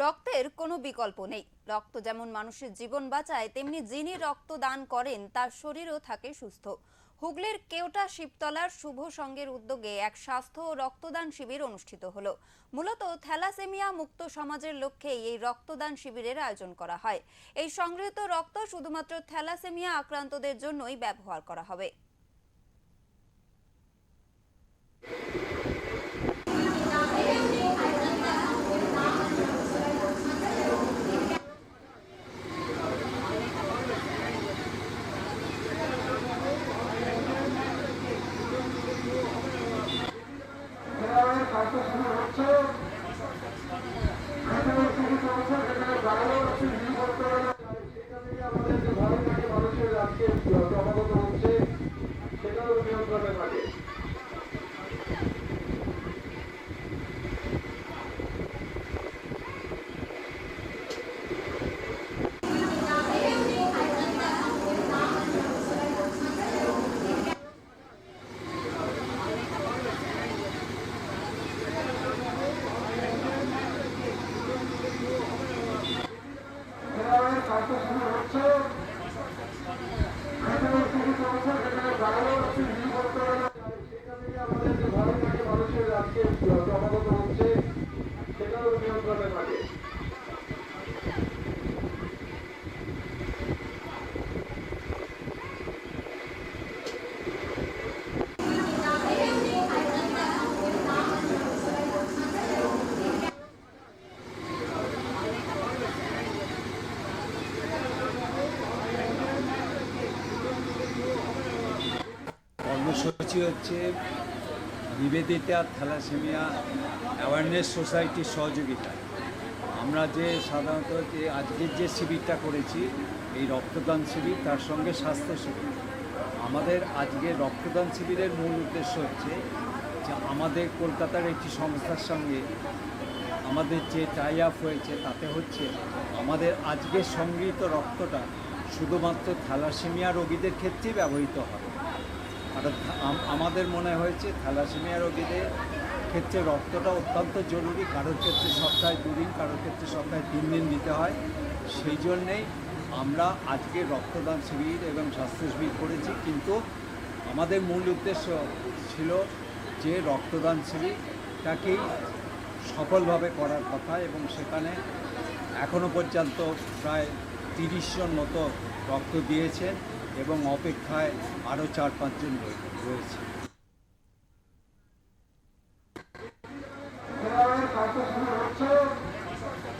রক্তের কোনো বিকল্প নেই। রক্ত যেমন মানুষের জীবন বাঁচায়, তেমনি যিনি রক্ত দান করেন, তার শরীরও থাকে সুস্থ। হুগলির কেওটা শিবতলার শুভ সংঘের উদ্যোগে এক স্বাস্থ্য ও রক্তদান শিবির অনুষ্ঠিত হলো। মূলত থ্যালাসেমিয়া মুক্ত সমাজের লক্ষ্যেই এই রক্তদান শিবিরের আয়োজন করা হয়। এই সংগৃহীত রক্ত শুধুমাত্র থ্যালাসেমিয়া আক্রান্তদের জন্যই ব্যবহার করা হবে গ্রামের স্বাস্থ্য শুরু হচ্ছে যেখানে শুরু চলছে সেখানে গাড়িও একটু ভিড় করতে হবে না। সেখানে আমাদের যে ভালো থাকে মানুষের আজকে সমাগত হচ্ছে সেটাও নিয়ন্ত্রণে থাকে গ্রামের স্বাস্থ্য শুরু হচ্ছে যেখানে শুরু চলছে সেখানে গাড়িও একটু ভিড় করতে হবে না। সেখানে আমাদের যে ভালো থাকে মানুষের আজকে সমাগত হচ্ছে সেটাও নিয়ন্ত্রণে থাকে কর্মসূচি হচ্ছে নিবেদিতা থ্যালাসেমিয়া অ্যাওয়ারনেস সোসাইটির সহযোগিতা। আমরা যে সাধারণত যে আজকের যে শিবিরটা করেছি, এই রক্তদান শিবির তার সঙ্গে স্বাস্থ্য শিবির। আমাদের আজকে রক্তদান শিবিরের মূল উদ্দেশ্য হচ্ছে যে আমাদের কলকাতার একটি সংস্থার সঙ্গে আমাদের যে টাই আপ হয়েছে তাতে হচ্ছে আমাদের আজকের সংগৃহীত রক্তটা শুধুমাত্র থ্যালাসেমিয়া রোগীদের ক্ষেত্রেই ব্যবহৃত হবে আমাদের মনে হয়েছে থ্যালাসেমিয়া রোগীদের ক্ষেত্রে রক্তটা অত্যন্ত জরুরি, কারোর ক্ষেত্রে সপ্তাহে দুদিন, কারোর ক্ষেত্রে সপ্তাহে তিন দিন দিতে হয়। সেই জন্যেই আমরা আজকে রক্তদান শিবির এবং স্বাস্থ্য শিবির করেছি, কিন্তু আমাদের মূল উদ্দেশ্য ছিল যে রক্তদান শিবিরটাকেই সফলভাবে করার কথা এবং সেখানে এখনও পর্যন্ত প্রায় তিরিশ জন মতো রক্ত দিয়েছেন। এবং অপেক্ষায় আরও চার পাঁচজন রয়ে- রয়েছে।